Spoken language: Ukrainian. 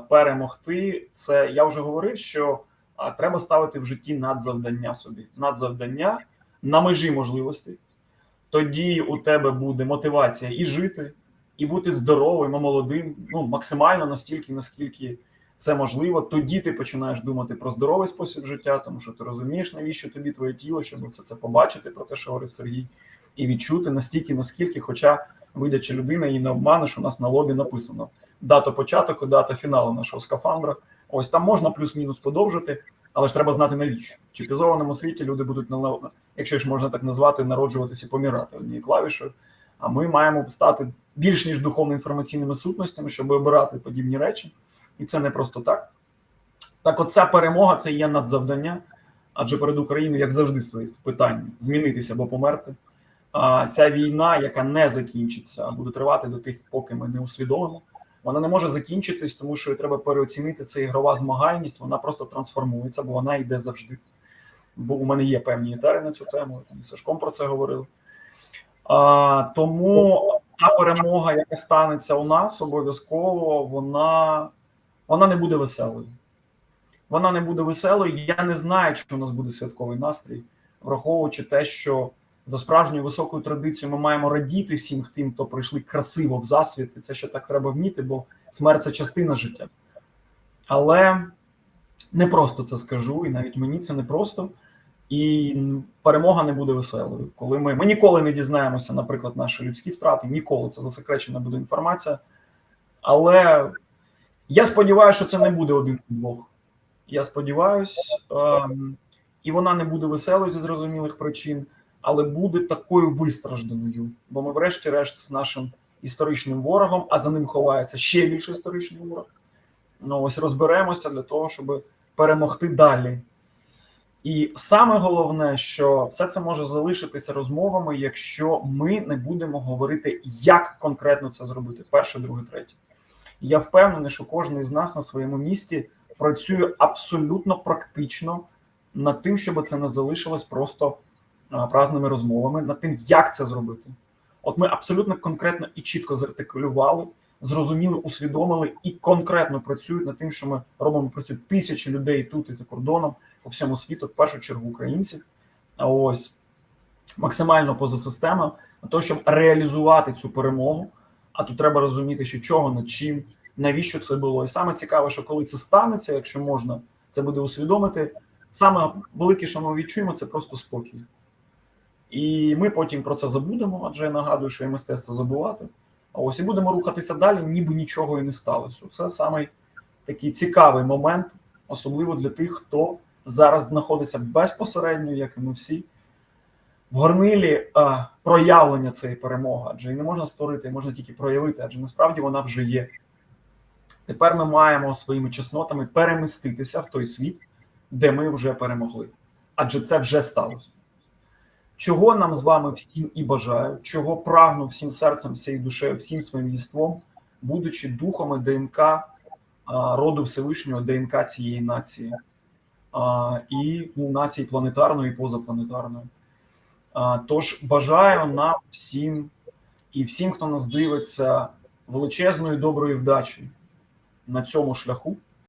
перемогти. Це я вже говорив, що треба ставити в житті надзавдання собі, надзавдання на межі можливостей. Тоді у тебе буде мотивація і жити, і бути здоровим, і молодим, ну максимально настільки, наскільки це можливо. Тоді ти починаєш думати про здоровий спосіб життя, тому що ти розумієш, навіщо тобі твоє тіло, щоб все це побачити, про те, що говорив Сергій, і відчути настільки, наскільки, хоча видячи людина, її не обманеш, у нас на лобі написано дата початок дата фіналу нашого скафандра. Ось там можна плюс-мінус подовжити, але ж треба знати навіщо. В чіпізованому світі люди будуть якщо ж можна так назвати, народжуватися і помирати однією клавішою. А ми маємо стати більш ніж духовно-інформаційними сутностями, щоб обирати подібні речі, і це не просто так. Так, от ця перемога це є надзавдання, адже перед Україною, як завжди, стоїть питання змінитися або померти. А ця війна, яка не закінчиться, буде тривати до тих, поки ми не усвідомимо. Вона не може закінчитись, тому що треба переоцінити це ігрова змагальність. Вона просто трансформується, бо вона йде завжди. Бо у мене є певні етери на цю тему. Там Сашком про це говорили. А, Тому та перемога, яка станеться у нас, обов'язково вона, вона не буде веселою. Вона не буде веселою. Я не знаю, чи у нас буде святковий настрій, враховуючи те, що за справжньою високою традицією ми маємо радіти всім тим, хто прийшли красиво в засвіт. І це ще так треба вміти, бо смерть це частина життя. Але не просто це скажу, і навіть мені це не просто. І перемога не буде веселою. Коли ми ми ніколи не дізнаємося, наприклад, наші людські втрати, ніколи це засекречена буде інформація. Але я сподіваюся, що це не буде один двох. Я сподіваюся, ем, і вона не буде веселою зі зрозумілих причин, але буде такою вистражданою. Бо ми, врешті-решт, з нашим історичним ворогом, а за ним ховається ще більше історичний ворог. Ну ось розберемося для того, щоб перемогти далі. І саме головне, що все це може залишитися розмовами, якщо ми не будемо говорити, як конкретно це зробити. Перше, друге, третє. Я впевнений, що кожен із нас на своєму місці працює абсолютно практично над тим, щоб це не залишилось просто празними розмовами, над тим, як це зробити. От ми абсолютно конкретно і чітко зартикулювали, зрозуміли, усвідомили і конкретно працюють над тим, що ми робимо. Працюють тисячі людей тут і за кордоном по всьому світу, в першу чергу українців. Ось максимально поза система на того, щоб реалізувати цю перемогу. А тут треба розуміти, що чого над чим, навіщо це було. І саме цікаве, що коли це станеться, якщо можна це буде усвідомити, саме велике, що ми відчуємо, це просто спокій. І ми потім про це забудемо, адже я нагадую, що є мистецтво забувати. А ось і будемо рухатися далі, ніби нічого і не сталося. Це саме такий цікавий момент, особливо для тих, хто зараз знаходиться безпосередньо, як і ми всі, в горнилі а, проявлення цієї перемоги, адже її не можна створити, можна тільки проявити, адже насправді вона вже є. Тепер ми маємо своїми чеснотами переміститися в той світ, де ми вже перемогли. Адже це вже сталося. Чого нам з вами всім і бажаю, чого прагну всім серцем, всією душею, всім своїм єством, будучи духом і ДНК роду Всевишнього, ДНК цієї нації і ну, нації планетарної і позапланетарної. Тож бажаю нам всім і всім, хто нас дивиться, величезної доброї вдачі на цьому шляху.